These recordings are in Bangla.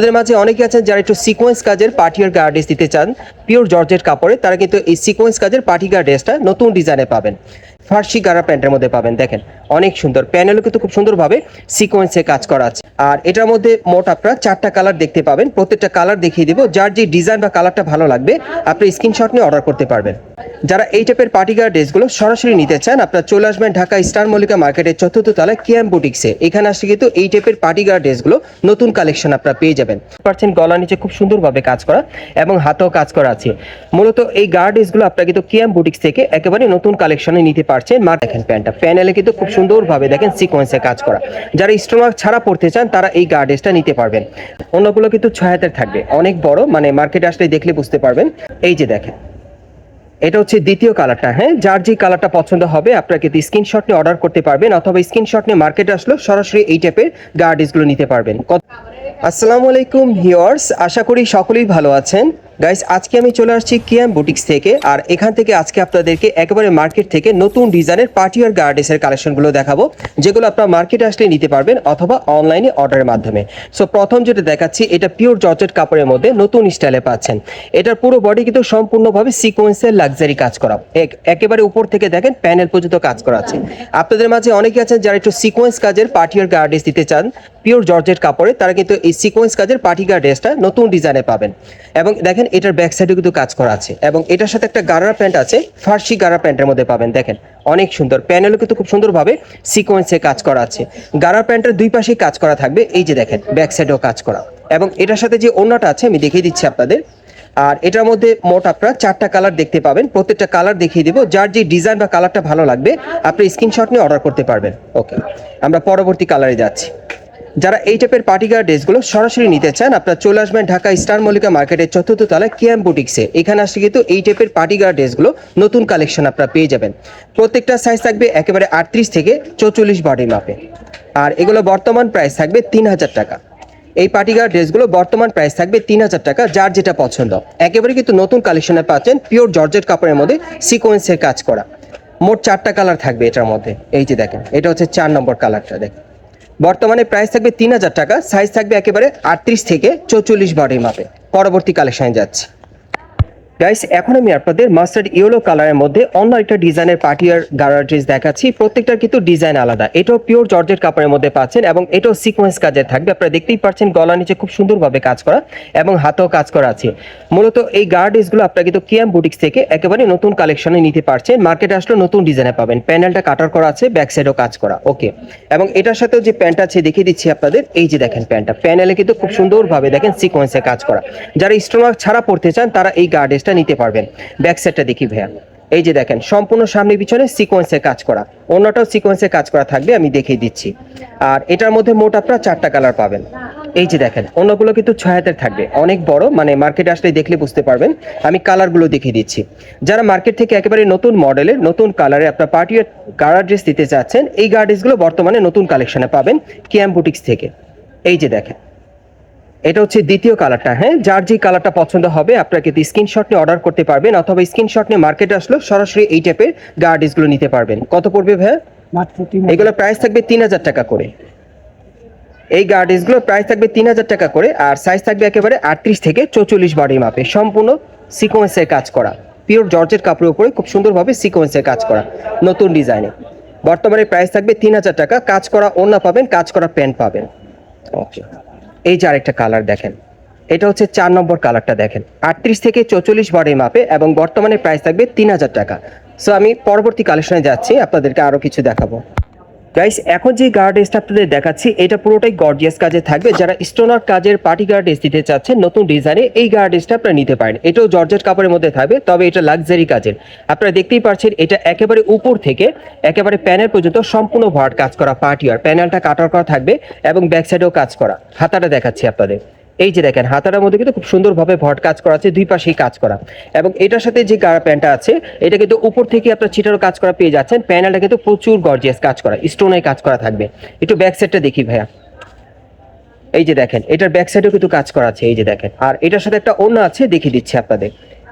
তাদের মাঝে অনেকে আছেন যারা একটু সিকোয়েন্স কাজের পার্টিয়ার গার্ড ড্রেস দিতে চান। পিওর জর্জেট কাপড়ে তারা কিন্তু এই সিকোয়েন্স কাজের পার্টি গার্ড ড্রেসটা নতুন ডিজাইনে পাবেন। ফার্সি গারা প্যান্টের মধ্যে পাবেন, দেখেন, অনেক সুন্দর। প্যানেলও কিন্তু খুব সুন্দরভাবে সিকোয়েন্সে কাজ করা আছে। আর এটার মধ্যে মোট আপনারা চারটা কালার দেখতে পাবেন। প্রত্যেকটা কালার দেখিয়ে দিব। যার যে ডিজাইন বা কালারটা ভালো লাগবে, আপনি স্ক্রিনশট নিয়ে অর্ডার করতে পারবেন। যারা এই টাইপের পার্টি গার্ড ড্রেসগুলো সরাসরি নিতে চান, আপনারা চলে আসবেন ঢাকা স্টার মল্লিকা মার্কেটের চতুর্থ তলায় কিয়াম বুটিক্সে এখানে আসলে কিন্তু এই টাইপের পার্টি গার্ড ড্রেসগুলো নতুন কালেকশন আপনারা পেয়ে যাবেন। পাচ্ছেন গলা নিচে খুব সুন্দরভাবে কাজ করা এবং হাতেও কাজ করা আছে। মূলত এই গার্ড ড্রেসগুলো আপনারা কিন্তু কিয়াম বুটিক্স থেকে একেবারে নতুন কালেকশনে নিতে পারছেন। মা দেখেন প্যান্টটা। প্যানেলে কিন্তু খুব সুন্দরভাবে দেখেন সিকোয়েন্সে কাজ করা। যারা স্টোমাক ছাড়া পড়তে চান, তারা এই গার্ড ড্রেসটা নিতে পারবেন। অন্যগুলো কিন্তু ছয় হাতের থাকবে। অনেক বড় মানে মার্কেটে আসলে দেখলে বুঝতে পারবেন। এই যে দেখেন। এটা হচ্ছে দ্বিতীয় কালারটা হ্যাঁ? যার যে কালারটা পছন্দ হবে আপনাকে কিন্তু স্ক্রিনশট নিয়ে অর্ডার করতে পারবেন, অথবা স্ক্রিনশট নিয়ে মার্কেটে আসলো সরাসরি এই টাইপের গার্ডিসগুলো নিতে পারবেন। আসসালামু আলাইকুম ভিউয়ার্স আশা করি সকলেই ভালো আছেন। গাইস আজকে আমি চলে আসছি কিয়াম বুটিক্স থেকে, আর এখান থেকে আজকে আপনাদেরকে একেবারে মার্কেট থেকে নতুন ডিজাইনের পার্টিয়ার গার্ডেসের কালেকশনগুলো দেখাবো, যেগুলো আপনারা মার্কেটে আসলে নিতে পারবেন অথবা অনলাইনে অর্ডারের মাধ্যমে। সো প্রথম যেটা দেখাচ্ছি, এটা পিওর জর্জেট কাপড়ের মধ্যে নতুন স্টাইলে পাচ্ছেন। এটার পুরো বডি কিন্তু সম্পূর্ণভাবে সিকোয়েন্সের লাক্সারি কাজ করা। এক- একেবারে উপর থেকে দেখেন প্যানেল পর্যন্ত কাজ করা আছে। আপনাদের মাঝে অনেকে আছেন যারা একটু সিকোয়েন্স কাজের পার্টিয়ার গার্ডেস দিতে চান। পিওর জর্জেট কাপড়ে, তারা কিন্তু এই সিকোয়েন্স কাজের পার্টি ড্রেসটা নতুন ডিজাইনে পাবেন। এবং দেখেন, এটার ব্যাক সাইডে কিন্তু কাজ করা আছে। এবং এটার সাথে একটা গারা প্যান্ট আছে, ফার্সি গারা প্যান্টের মধ্যে পাবেন, দেখেন। অনেক সুন্দর। প্যানেলও কিন্তু খুব সুন্দরভাবে সিকোয়েন্সে কাজ করা আছে। গারা প্যান্টের দুই পাশেই কাজ করা থাকবে, এই যে দেখেন ব্যাক সাইডেও কাজ করা। এবং এটার সাথে যে অন্যটা আছে, আমি দেখিয়ে দিচ্ছি আপনাদের। আর এটার মধ্যে মোট আপনারা চারটা কালার দেখতে পাবেন। প্রত্যেকটা কালার দেখিয়ে দেবো, যার যে ডিজাইন বা কালারটা ভালো লাগবে, আপনি স্ক্রিনশট নিয়ে অর্ডার করতে পারবেন। ওকে আমরা পরবর্তী কালারে যাচ্ছি। যারা এই টাইপের পার্টি গার্ড ড্রেসগুলো সরাসরি নিতে চান, আপনারা চলে আসবেন ঢাকা স্টার মল্লিকা মার্কেটের চতুর্থ তলায় কিয়াম বুটিক্সে এখানে আসলে কিন্তু এই টাইপের পার্টি গার্ড ড্রেসগুলো নতুন কালেকশন আপনারা পেয়ে যাবেন। প্রত্যেকটা সাইজ থাকবে একেবারে আটত্রিশ থেকে চৌচল্লিশ বডি মাপে। আর এগুলো বর্তমান প্রাইস থাকবে তিন হাজার টাকা। এই পার্টিগার ড্রেসগুলো বর্তমান প্রাইস থাকবে তিন হাজার টাকা, যার যেটা পছন্দ। একেবারে কিন্তু নতুন কালেকশনে পাচ্ছেন পিওর জর্জেট কাপড়ের মধ্যে সিকোয়েন্সের কাজ করা। মোট চারটা কালার থাকবে এটার মধ্যে। এই যে দেখেন, এটা হচ্ছে চার নম্বর কালারটা দেখেন। বর্তমানে প্রাইস থাকবে তিন হাজার টাকা সাইজ থাকবে একেবারে আটত্রিশ থেকে চৌচল্লিশ বডির মাপে। পরবর্তী কালেকশনে যাচ্ছে। গাইস এখন আমি আপনাদের মাস্টার্ড ইয়েলো কালারের মধ্যে অন্য একটা ডিজাইনের পার্টিয়ার গারার ড্রেস দেখাচ্ছি। প্রত্যেকটার কিন্তু ডিজাইন আলাদা। এটাও পিওর জর্জেট কাপড়ের মধ্যে পাচ্ছেন এবং এটাও সিকোয়েন্স কাজের থাকবে। আপনারা দেখতেই পাচ্ছেন গলা নিচে খুব সুন্দরভাবে কাজ করা এবং হাতেও কাজ করা আছে। মূলত এই গার্ড ড্রেসগুলো আপনারা কিন্তু কিয়াম বুটিক্স থেকে একেবারে নতুন কালেকশনে নিতে পারছেন। মার্কেটে আসলে নতুন ডিজাইনে পাবেন। প্যানেলটা কাটার করা আছে ব্যাক সাইডও কাজ করা। ওকে এবং এটার সাথেও যে প্যান্ট আছে, দেখিয়ে দিচ্ছি আপনাদের। এই যে দেখেন প্যান্টটা। প্যানেলে কিন্তু খুব সুন্দরভাবে দেখেন সিকোয়েন্সে কাজ করা। যারা স্টোমাক ছাড়া পড়তে চান, তারা এই গার্ড ড্রেসটা নিতে পারবেন। ব্যাক দেখি ভাইয়া। এই যে দেখেন, সম্পূর্ণ সামনে পিছনে সিকোয়েন্সে কাজ করা। অন্যটাও সিকোয়েন্সে কাজ করা থাকবে, আমি দেখিয়ে দিচ্ছি। আর এটার মধ্যে মোট আপনারা চারটা কালার পাবেন। এই যে দেখেন, অন্যগুলো কিন্তু ছয় হাতের থাকবে। অনেক বড় মানে মার্কেটে আসলে দেখলে বুঝতে পারবেন। আমি কালারগুলো দেখিয়ে দিচ্ছি। যারা মার্কেট থেকে একেবারে নতুন মডেলের নতুন কালারে আপনার পার্টি গার্ড ড্রেস দিতে চাচ্ছেন এই গার্ড ড্রেসগুলো বর্তমানে নতুন কালেকশনে পাবেন কিয়াম বুটিক্স থেকে। এই যে দেখেন। এটা হচ্ছে দ্বিতীয় কালারটা হ্যাঁ? যার যে কালারটা পছন্দ হবে আপনাকে স্ক্রিনশট নিয়ে অর্ডার করতে পারবেন অথবা স্ক্রিনশট নিয়ে মার্কেটে আসলে সরাসরি এই টাইপের গার্ডিসগুলো নিতে পারবেন। কত পড়বে তিন এগুলো প্রাইস থাকবে তিন হাজার টাকা করে। এই গার্ডিসগুলো প্রাইস থাকবে তিন হাজার টাকা করে আর সাইজ থাকবে একেবারে আটত্রিশ থেকে চৌচল্লিশ বডির মাপে সম্পূর্ণ সিকোয়েন্সের কাজ করা। পিওর জর্জের কাপড়ের উপরে খুব সুন্দরভাবে সিকোয়েন্সের কাজ করা নতুন ডিজাইনে বর্তমানে প্রাইস থাকবে তিন হাজার টাকা কাজ করা ওড়না পাবেন কাজ করা প্যান্ট পাবেন। ওকে এই যে আরেকটা কালার দেখেন, এটা হচ্ছে চার নম্বর কালারটা দেখেন। আটত্রিশ থেকে চৌচল্লিশ বডির মাপে এবং বর্তমানে প্রাইস থাকবে তিন হাজার টাকা। সো আমি পরবর্তী কালেকশনে যাচ্ছি, আপনাদেরকে আরও কিছু দেখাবো। গাইস এখন যে গার্ড ড্রেসটা আপনাদের দেখাচ্ছি, এটা পুরোটাই গর্জিয়াস কাজে থাকবে। যারা স্টোনার কাজের পার্টি গার্ড এস দিতে চাচ্ছেন, নতুন ডিজাইনে এই গার্ড স্টাফটা নিতে পারেন। এটাও জর্জেট কাপড়ের মধ্যে থাকবে, তবে এটা লাক্সারি কাজের। আপনারা দেখতেই পাচ্ছেন, এটা একেবারে উপর থেকে, একেবারে প্যানেল পর্যন্ত সম্পূর্ণ ভার্ট কাজ করা পার্টি আর প্যানেলটা কাটার করা থাকবে এবং ব্যাক সাইডেও কাজ করা। হাতাটা দেখাচ্ছি আপনাদের। এই যে দেখেন, হাতাটার মধ্যে কিন্তু খুব সুন্দরভাবে ভট কাজ করা আছে, দুই পাশেই কাজ করা। এবং এটার সাথে যে গাড়া প্যান্টটা আছে, এটা কিন্তু উপর থেকে আপনার ছিটারও কাজ করা পেয়ে যাচ্ছেন। প্যানেলটা কিন্তু প্রচুর গর্জিয়াস কাজ করা স্টোনে কাজ করা থাকবে। একটু ব্যাক সাইডটা দেখি ভাইয়া। এই যে দেখেন, এটার ব্যাক সাইডেও কিন্তু কাজ করা আছে, এই যে দেখেন। আর এটার সাথে একটা অন্য আছে, দেখিয়ে দিচ্ছি আপনাদের।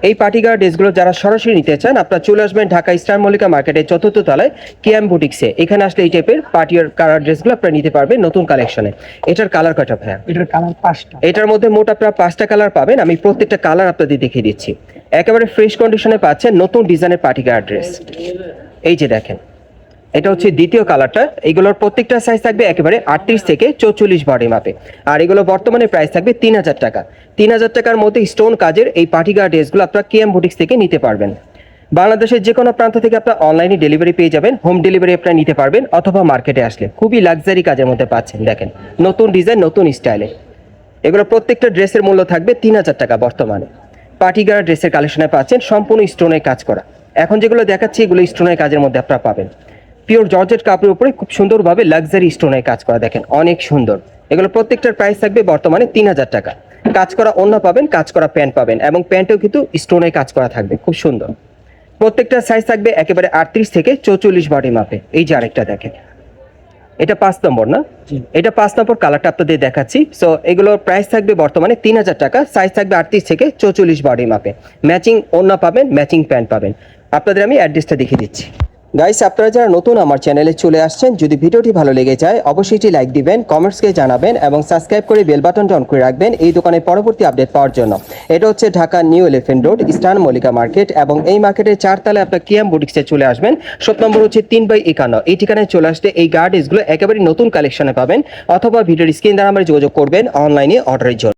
এই পার্টি গার্ড ড্রেসগুলো যারা সরাসরি নিতে চান আপনারা চলে আসবেন ঢাকা স্টার মল্লিকা মার্কেটের চতুর্থ তলায় কিয়াম বুটিক্সে। এখানে আসলে এই টাইপের পার্টি কালার ড্রেসগুলো আপনারা নিতে পারবেন নতুন কালেকশনে এটার কালার কটা ভাইয়া? এটার কালার পাঁচটা। এটার মধ্যে মোট আপনারা পাঁচটা কালার পাবেন। আমি প্রত্যেকটা কালার আপনাদের দেখিয়ে দিচ্ছি। একেবারে ফ্রেশ কন্ডিশনে পাচ্ছেন নতুন ডিজাইনের পার্টি গার্ড ড্রেস এই যে দেখেন এটা হচ্ছে দ্বিতীয় কালারটা। এগুলোর প্রত্যেকটা সাইজ থাকবে একেবারে আটত্রিশ থেকে চৌচল্লিশ বডি মাপে। আর এগুলো বর্তমানে প্রাইস থাকবে তিন হাজার টাকা। তিন হাজার টাকার মধ্যে স্টোন কাজের এই পার্টি গার্ড ড্রেসগুলো আপনারা কেএম বুটিক্স থেকে নিতে পারবেন। বাংলাদেশের যে কোনো প্রান্ত থেকে আপনার অনলাইনে ডেলিভারি পেয়ে যাবেন হোম ডেলিভারি আপনারা নিতে পারবেন, অথবা মার্কেটে আসলে। খুবই লাক্সারি কাজের মধ্যে পাচ্ছেন, দেখেন। নতুন ডিজাইন নতুন স্টাইলে এগুলো প্রত্যেকটা ড্রেসের মূল্য থাকবে তিন হাজার টাকা বর্তমানে। পার্টিগার ড্রেসের কালেকশনে পাচ্ছেন, সম্পূর্ণ স্টোনের কাজ করা। এখন যেগুলো দেখাচ্ছি, এগুলো স্টোনের কাজের মধ্যে আপনারা পাবেন। পিওর জর্জেট কাপড়ের উপরে খুব সুন্দরভাবে লাক্সারি স্টোনের কাজ করা দেখেন অনেক সুন্দর। এগুলো প্রত্যেকটার প্রাইস থাকবে বর্তমানে তিন হাজার টাকা। কাজ করা অন্য পাবেন কাজ করা প্যান্ট পাবেন এবং প্যান্টেও কিন্তু স্টোনের কাজ করা থাকবে খুব সুন্দর। প্রত্যেকটা সাইজ থাকবে একেবারে আটত্রিশ থেকে চৌচল্লিশ বডি মাপে এই যে আরেকটা দেখেন। এটা পাঁচ নম্বর না? এটা পাঁচ নম্বর কালারটা আপনাদের দেখাচ্ছি। সো এগুলোর প্রাইস থাকবে বর্তমানে তিন হাজার টাকা সাইজ থাকবে আটত্রিশ থেকে চৌচল্লিশ বডি মাপে ম্যাচিং ওড়না পাবেন ম্যাচিং প্যান্ট পাবেন। আপনাদের আমি অ্যাড্রেসটা দেখিয়ে দিচ্ছি। গাইস আপনারা যারা নতুন আমার চ্যানেলে চলে আসছেন, যদি ভিডিওটি ভালো লেগে যায়, অবশ্যই এটি লাইক দিবেন কমেন্টসকে জানাবেন এবং সাবস্ক্রাইব করে বেল বাটনটা অন করে রাখবেন এই দোকানের পরবর্তী আপডেট পাওয়ার জন্য। এটা হচ্ছে Dhaka new elephant road eastern Mallika market এবং এই মার্কেটের চারতলায় আপনার কিয়াম বুটিক্সে চলে আসবেন। শপ নম্বর হচ্ছে তিন বাই একান্ন। এই ঠিকানায় চলে আসতে এই গার্ডেসগুলো একেবারে নতুন কালেকশনে পাবেন অথবা ভিডিওর স্ক্রিন দ্বারা আমরা যোগাযোগ করবেন অনলাইনে অর্ডারের জন্য।